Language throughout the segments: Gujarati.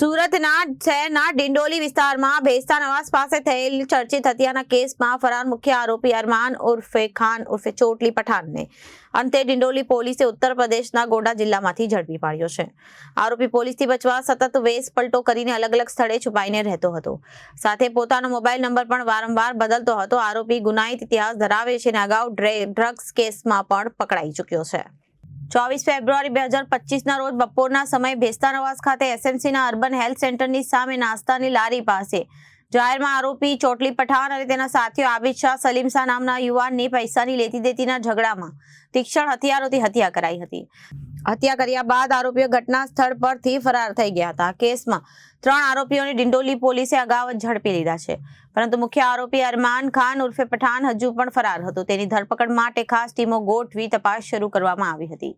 સુરતના શહેરના ડિંડોલી વિસ્તારમાં ભેસ્તા આવાસ પાસે થયેલ ચર્ચિત હત્યાના કેસમાં ફરાર મુખ્ય આરોપી અરમાન ઉર્ફે ખાન ઉર્ફે ચોટલી પઠાણને અંતે ડિંડોલી પોલીસે ઉત્તર પ્રદેશના ગોંડા જિલ્લામાંથી ઝડપી પાડ્યો છે. આરોપી પોલીસથી બચવા સતત વેશ પલટો કરીને અલગ અલગ સ્થળે છુપાઈને રહેતો હતો. સાથે પોતાનો મોબાઈલ નંબર પણ વારંવાર બદલતો હતો. આરોપી ગુનાહિત ઇતિહાસ ધરાવે છે અને અગાઉ ડ્રે- ડ્રગ્સ કેસમાં પણ પકડાઈ ચૂક્યો છે. ચોવીસ ફેબ્રુઆરી બે હજાર પચીસના રોજ બપોરના સમયે ભેસ્તાનવાસ ખાતે એસએમસીના અર્બન હેલ્થ સેન્ટરની સામે નાસ્તાની લારી પાસે જાહેરમાં આરોપી ચોટલી પઠાણ અને તેના સાથીઓ આબિદ શાહ સલીમ શાહ નામના યુવાનની પૈસાની લેતી દેતીના ઝઘડામાં તીક્ષ્ણ હથિયારોથી હત્યા કરાઈ હતી. હત્યા કર્યા બાદ આરોપીઓ ઘટના સ્થળ પરથી ફરાર થઈ ગયા હતા. કેસમાં ત્રણ આરોપીઓને ડિંડોલી પોલીસે અગાઉ જ ઝડપી લીધા છે. પરંતુ મુખ્ય આરોપી અરમાન ખાન ઉર્ફે પઠાણ હજુ પણ ફરાર હતો. તેની ધરપકડ માટે ખાસ ટીમો ગોઠવી તપાસ શરૂ કરવામાં આવી હતી.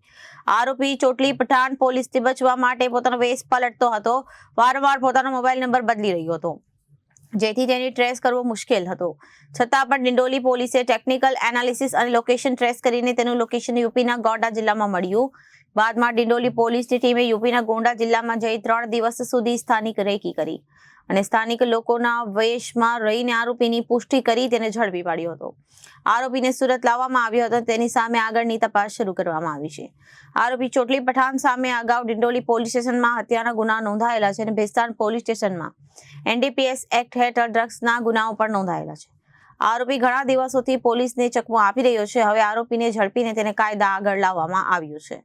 આરોપી ચોટલી પઠાણ પોલીસથી બચવા માટે પોતાનો વેશ પલટતો હતો. વારંવાર પોતાનો મોબાઈલ નંબર બદલી રહ્યો હતો. જેથી તેની ટ્રેસ કરવો મુશ્કેલ હતો. છતાં પણ ડિંડોલી પોલીસે ટેકનિકલ એનાલિસિસ અને લોકેશન ટ્રેસ કરીને તેનું લોકેશન યુપીના ગોડા જિલ્લામાં મળ્યું. બાદમાં ડિંડોલી પોલીસની ટીમે યુપીના ગોંડા જિલ્લામાં જઈ ત્રણ દિવસ સુધી સ્થાનિક રેકી કરી અને સ્થાનિક લોકોના વેશમાં રહીને આરોપીની પુષ્ટિ કરી તેને ઝડપી પાડ્યો હતો. આરોપીને સુરત લાવવામાં આવ્યો હતો તેની સામે આગળની તપાસ શરૂ કરવામાં આવી છે. આરોપી ચોટલી પઠાણ સામે અગાઉ ડિંડોલી પોલીસ સ્ટેશનમાં હત્યાના ગુના નોંધાયેલા છે અને ભેસ્તાન પોલીસ સ્ટેશનમાં એનડીપીએસ એક્ટ હેઠળ ડ્રગ્સના ગુનાઓ પણ નોંધાયેલા છે. આરોપી ઘણા દિવસોથી પોલીસને ચકમો આપી રહ્યો છે. હવે આરોપીને ઝડપીને તેને કાયદા આગળ લાવવામાં આવ્યું છે.